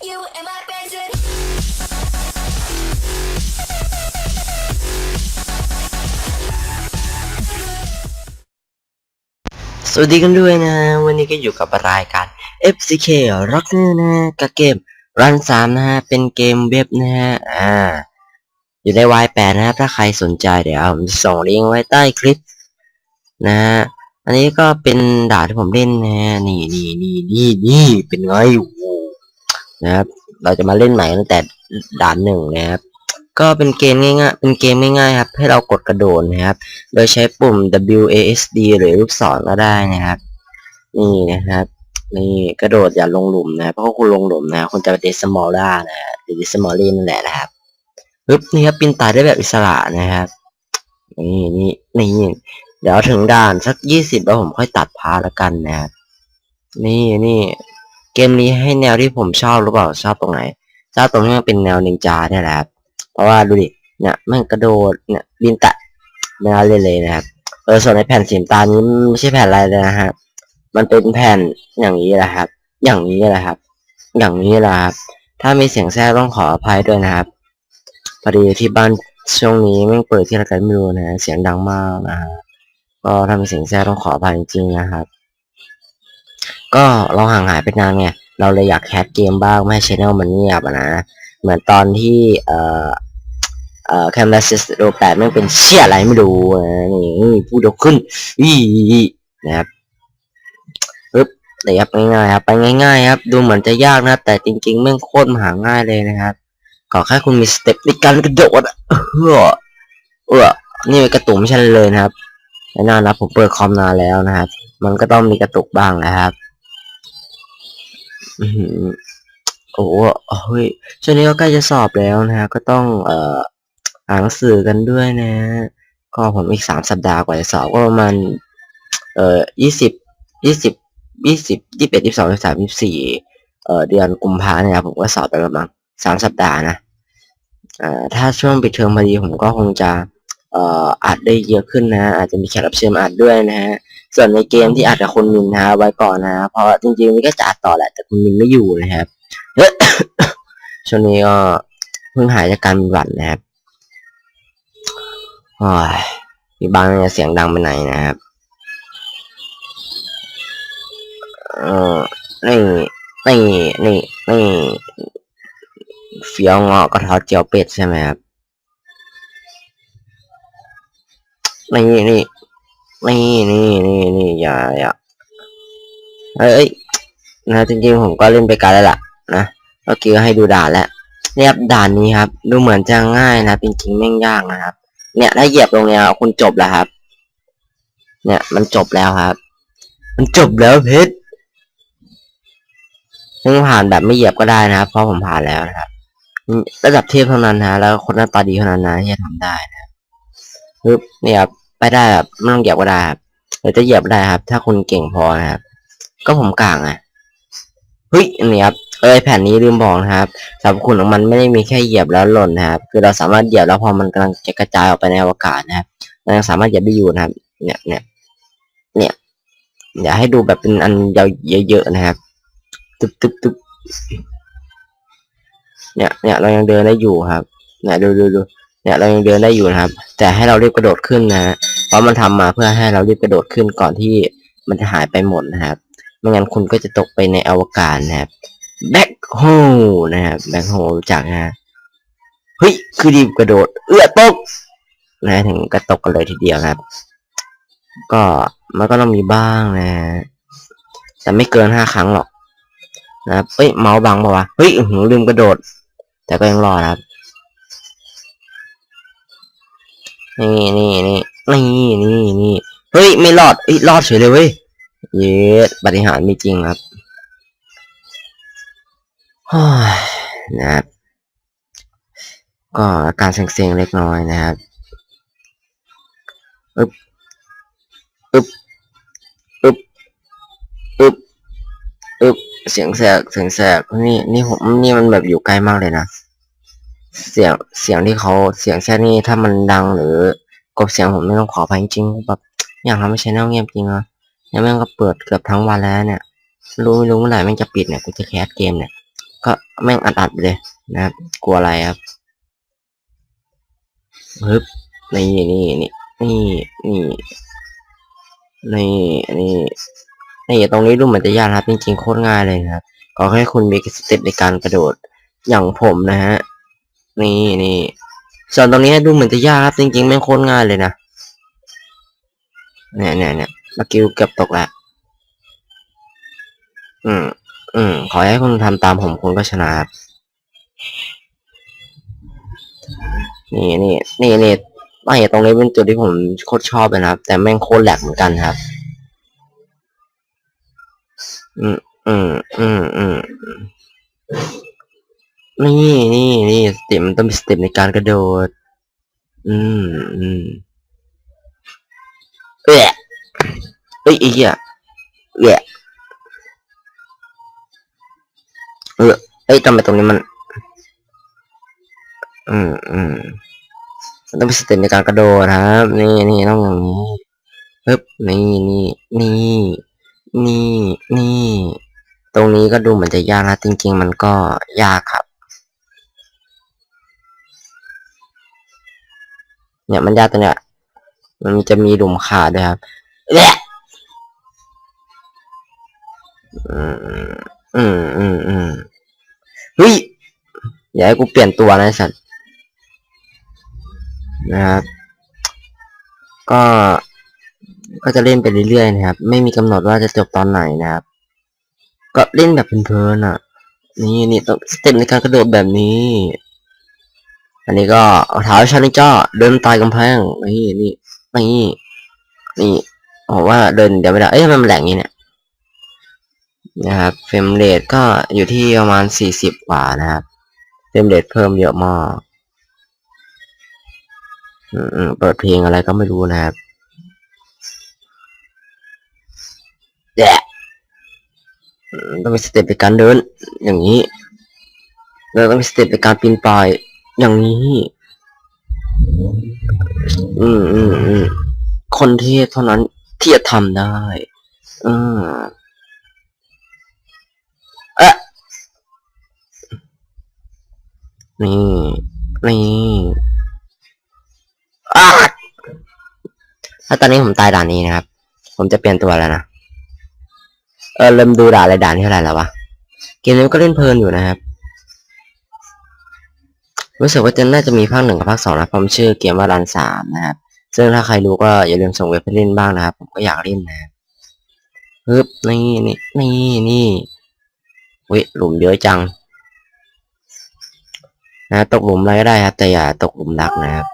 You and my friends. สวัสดีกันด้วยนะ วันนี้ก็อยู่กับรายการ FCK Rock นะฮะกับเกม Run 3นะฮะ เป็นเกมเว็บนะฮะ อ่า อยู่ใน Y8 นะครับถ้าใครสนใจเดี๋ยวผมจะส่งลิงก์ไว้ใต้คลิปนะฮะ อันนี้ก็เป็นด่านที่ผมเล่นนะฮะ นี่นี่นี่นี่นี่เป็นไงโอ้ นะครับ เราจะมาเล่นใหม่ตั้งแต่ด่านหนึ่งนะครับ ก็เป็นเกมง่ายๆ เป็นเกมง่ายๆครับ ให้เรากดกระโดดนะครับ โดยใช้ปุ่ม WASD หรือลูกศรก็ได้นะครับ นี่นะครับ นี่กระโดดอย่าลงหลุมนะเพราะว่าคุณลงหลุมนะคุณจะเดสมอลล่านะหรือเดสมอลลี่นั่นแหละนะครับปึ๊บนี่ครับปีนตายได้แบบอิสระนะครับ นี่นี่นี่เดี๋ยวถึงด่านสักยี่สิบแล้วผมค่อยตัดพาแล้วกันนะครับนี่นี่ เกมนี้ให้แนวที่ผมชอบหรือเปล่าชอบตรงไหนชอบตรงที่มันเป็นแนวนินจาเนี่ยแหละครับเพราะว่าดูดิเนี่ยแม่งกระโดดเนี่ยบินแตะไม่น่าเล่นเลยนะครับเออส่วนในแผ่นสีตานี้ไม่ใช่แผ่นอะไรเลยนะฮะมันเป็นแผ่นอย่างนี้แหละครับ อย่างนี้แหละครับ อย่างนี้แหละครับ ถ้ามีเสียงแทรกต้องขออภัยด้วยนะครับพอดีที่บ้านช่วงนี้แม่เปิดที่อะไรกันไม่รู้นะฮะเสียงดังมากนะฮะก็ถ้าเสียงแทรกต้องขออภัยจริงๆนะครับ ก็เราห่างหายไปนานไงเราเลยอยากแคสเกมบ้างไม่ให้ชแนลมันเงียบอะนะ เหมือนตอนที่เอ่อเอ่อแคมเบสโรแปดมันเป็นเชี่ยอะไรไม่รู้นี่พูดยวขึ้นอีนะครับปึ๊บเดี๋ยวครับง่ายๆครับไปง่ายๆครับ ดูเหมือนจะยากนะ แต่จริงๆแม่งโคตรมหาง่ายเลยนะครับขอแค่คุณมีสเต็ปในการกระโดดเออเออนี่กระตุกไม่ใช่เลยนะครับแน่นอนนะผมเปิดคอมนานแล้วนะครับ มันก็ต้องมีกระตุกบ้างนะครับ โอ้โหเฮ้ยช่วงนี้ก็ใกล้จะสอบแล้วนะฮะ ก็ต้องเอ่ออ่านหนังสือกันด้วยนะ ก็ผมอีกสามสัปดาห์กว่าจะสอบก็ประมาณเอ่อยี่สิบยี่สิบยี่สิบยี่สิบเอ็ดยี่สิบสองยี่สิบสามยี่สิบสี่เอ่อเดือนกุมภาเนี่ยผมก็สอบไปประมาณสามสัปดาห์นะเอ่อถ้าช่วงปิดเทอมพอดีผมก็คงจะเอ่ออัดได้เยอะขึ้นนะ อาจจะมีแขกรับเชิญมาอัดด้วยนะฮะ ส่วนในเกมที่อัดกับคุณมินนะฮะไว้ก่อนนะเพราะจริงๆนี่ก็จะอัดต่อแหละแต่คุณมินไม่อยู่นะครับช่วงนี้ก็เพิ่งหายจากการเป็นหวัดนะครับโอ้ยมีบานจะเสียงดังไปไหนนะครับเออนี่นี่นี่นี่เฟี้ยวงอกกระเทาเจียวเป็ดใช่ไหมครับนี่นี่ นี่นี่นี่นี่อย่าอย่าเอ้ยนะจริงๆผมก็เล่นไปไกลแล้วล่ะนะเมื่อกี้ให้ดูด่านแล้วเนี่ยด่านนี้ครับ ดูเหมือนจะง่ายนะจริงๆแม่งยากนะครับ เนี่ยถ้าเหยียบตรงเนี้ยคุณจบแล้วครับ เนี่ยมันจบแล้วครับ มันจบแล้วเพชรซึ่งผ่านแบบไม่เหยียบก็ได้นะครับ เพราะผมผ่านแล้วนะครับระดับเทพเท่านั้นนะแล้วคนหน้าตาดีเท่านั้นนะที่จะทำได้นะปึ๊บเนี่ยครับ ไปได้แบบไม่ต้องเหยียบก็ได้ครับหรือจะเหยียบได้ครับ ถ้าคุณเก่งพอนะครับ ก็ผมกลางอะเฮ้ยอันนี้ครับเอ้ยแผ่นนี้ลืมบอกนะครับสรรพคุณของมันไม่ได้มีแค่เหยียบแล้วหล่นนะครับ คือเราสามารถเหยียบแล้วพอมันกำลังจะกระจายออกไปในอวกาศนะครับเรายังสามารถเหยียบได้อยู่นะครับ เนี่ยเนี่ยเนี่ยอยากให้ดูแบบเป็นอันยาวเยอะๆนะครับตึ๊บตึ๊บตึ๊บเนี่ยเนี่ยเรายังเดินได้อยู่ครับเนี่ยดูดูดู เนี่ยเรายังเดินได้อยู่นะครับ แต่ให้เรารีบกระโดดขึ้นนะฮะเพราะมันทำมาเพื่อให้เรารีบกระโดดขึ้นก่อนที่มันจะหายไปหมดนะครับไม่งั้นคุณก็จะตกไปในอวกาศนะครับแบ็คโฮนะครับแบ็คโฮจักนะฮะเฮ้ยคือดีบกระโดด เอื้อตกนะถึงกระตกกันเลยทีเดียวนะครับ ก็มันก็ต้องมีบ้างนะแต่ไม่เกินห้าครั้งหรอกนะครับเฮ้ยเมาส์บังปะวะเฮ้ยหืลืมกระโดด แต่ก็ยังรอดครับ นี่นี่นี่นี่นี่นี่เฮ้ยไม่รอดเอ้ยรอดเฉยเลยเว้ยเยสปฏิหาร์มีจริงครับนะครับก็อาการเซ็งๆเล็กน้อยนะครับอึบอึบอึบอึบอึบเสียงแสกเสียงแสกนี่นี่ผมนี่มันแบบอยู่ใกล้มากเลยนะ เสียงเสียงที่เขาเสียงแค่นี้ถ้ามันดังหรือกบเสียงผมไม่ต้องขออภัยจริงแบบอยากทำให้ชแนลเงียบจริงอะเนี่ยแม่งก็เปิดเกือบทั้งวันแล้วเนี่ย รู้ไม่รู้เมื่อไหร่แม่งจะปิดเนี่ยกูจะแคสเกมเนี่ย ก็แม่งอัดๆไปเลยนะครับกลัวอะไรครับฮึบนี่นี่นี่นี่นี่นี่นี่นี่ตรงนี้ดูเหมือนจะยากครับ จริงๆโคตรง่ายเลยนะครับขอแค่คุณมีสเต็ปในการกระโดดอย่างผมนะฮะ นี่นี่ส่วนตรงนี้ดูเหมือนจะยากครับจริงๆแม่โคตรง่ายเลยนะเนี่ยเนี่ยเนี่ยมื่อกี้เกือบตกแล้วอืม อืม ขอให้คุณทำตามผมคุณก็ชนะครับ นี่นี่นี่นี่ไม่ตรงนี้เป็นจุดที่ผมโคตรชอบเลยนะครับ แต่แม่งโคตรแหลกเหมือนกันครับ อืม อืม อืม อืมอืม นี่นี่นี่สเต็ปมันต้องมีสเต็ปในการกระโดด อืมอืมเอ๊ะเอ้ยไอ้เหี้ยเอ๊ะเออเอ้ยทำไมตรงนี้มัน อืมอืมมันต้องมีสเต็ปในการกระโดดครับ นี่นี่ต้องอย่างนี้ปึ๊บนี่นี่นี่นี่นี่ ตรงนี้ก็ดูเหมือนจะยากนะจริง ๆ มันก็ยากครับ เนี่ยมันยากตรงเนี้ยมันจะมีหลุมขาดด้วยครับเละอืมอืมอืมอืมเฮ้ยอย่าให้กูเปลี่ยนตัวนะสัตว์นะครับก็ก็จะเล่นไปเรื่อยๆนะครับ ไม่มีกำหนดว่าจะจบตอนไหนนะครับ ก็เล่นแบบเพลินๆอะ นี่นี่ต้องสเต็ปในการกระโดดแบบนี้ อันนี้ก็เอาเท้าชันจ้าเดินตายกำแพงนี่นี่นี่นี่ผมว่าเดินเดี๋ยวไม่ได้เอ้ยทำไมมันแหลงอย่างนี้เนี่ยนะครับเฟรมเรทก็อยู่ที่ประมาณสี่สิบกว่านะครับเฟรมเรทเพิ่มเยอะมากอืมเปิดเพลงอะไรก็ไม่รู้นะครับแดะต้องมีสเต็ปในการเดิน อย่างนี้แล้วต้องมีสเต็ปในการปีนป่าย อย่างนี้ อืมอืมอืมคนเทศเท่านั้นที่จะทำได้อืมเอะนี่ นี่อาถ้าตอนนี้ผมตายด่านนี้นะครับ ผมจะเปลี่ยนตัวแล้วนะ เออเริ่มดูด่านอะไรด่านที่เท่าไหร่แล้ววะ เกมนี้ก็เล่นเพลินอยู่นะครับ รู้สึกว่าจะน่าจะมีภาคหนึ่งกับภาคสองนะผมชื่อเกมว่ารันสามนะครับ ซึ่งถ้าใครรู้ก็อย่าลืมส่งเว็บไปเล่นบ้างนะครับ ผมก็อยากเล่นนะฮึบนี่นี่นี่นี่เว้ยหลุมเยอะจัง นะตกหลุมอะไรก็ได้ครับ แต่อย่าตกหลุมรักนะครับ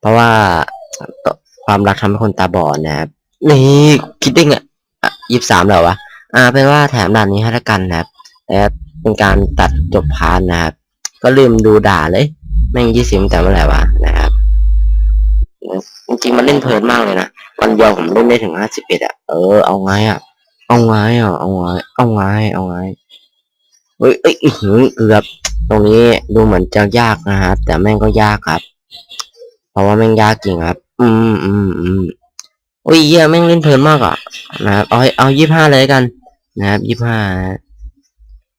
เพราะว่าความรักทำให้คนตาบอดนะครับ นี่คิดได้ไงยี่สิบสามแล้ววะ อ่าเป็นว่าแถมด่านนี้ให้ละกันนะครับแต่ เป็นการตัดจบพาร์ทนะครับ ก็ลืมดูด่าเลยแม่งยี่สิบแต่เมื่อไหร่วะนะครับจริงๆมันเล่นเพลินมากเลยนะวันเดียวผมเล่นได้ถึงห้าสิบเอ็ดอะเออเอาไงอะเอาไงอะเอาไงเอาไงเอาไงเฮ้ยเอ้ยอื้ออเกือบตรงนี้ดูเหมือนจะยากนะครับแต่แม่งก็ยากครับ เพราะว่าแม่งยากจริงครับ อืมอืมอืมโอ้ยเหี้ยแม่งเล่นเพลินมากอะนะครับเอาเอายี่ห้าเลยกัน นะครับยี่ห้า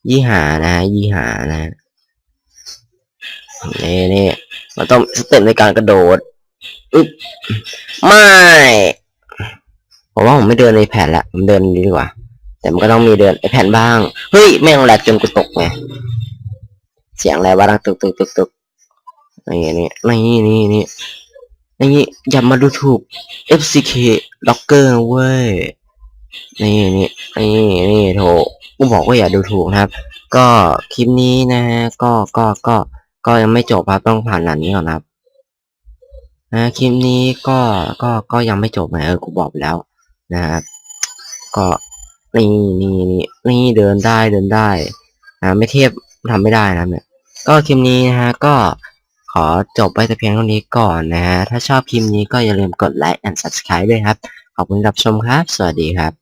ยี่หานะยี่หานะนี่นี่มันต้องสเต็ปในการกระโดดอึ๊บไม่ผมว่าผมไม่เดินในแผ่นละผมเดินดีกว่า แต่มันก็ต้องมีเดินไอแผ่นบ้างเฮ้ยแม่งแหลกจนกูตกไงเสียงอะไรวะดังตึกตึกตึกตึกนี่นี่นี่นี่นี่นี่อย่ามาดูถูก FCK Locker เว้ย นี่นี่นี่นี่โถกูบอกว่าอย่าดูถูกนะครับ ก็คลิปนี้นะฮะก็ก็ก็ก็ยังไม่จบครับต้องผ่านด่านนี้ก่อนครับนะคลิปนี้ก็ก็ก็ยังไม่จบนะเออกูบอกแล้วนะครับก็นี่นี่นี่นี่เดินได้เดินได้นะไม่เทียบทำไม่ได้นะเนี่ยก็คลิปนี้นะฮะก็ขอจบไปแต่เพียงเท่านี้ก่อนนะฮะถ้าชอบคลิปนี้ก็อย่าลืมกดไลค์ and subscribe ด้วยครับ ขอบคุณรับชมครับ สวัสดีครับ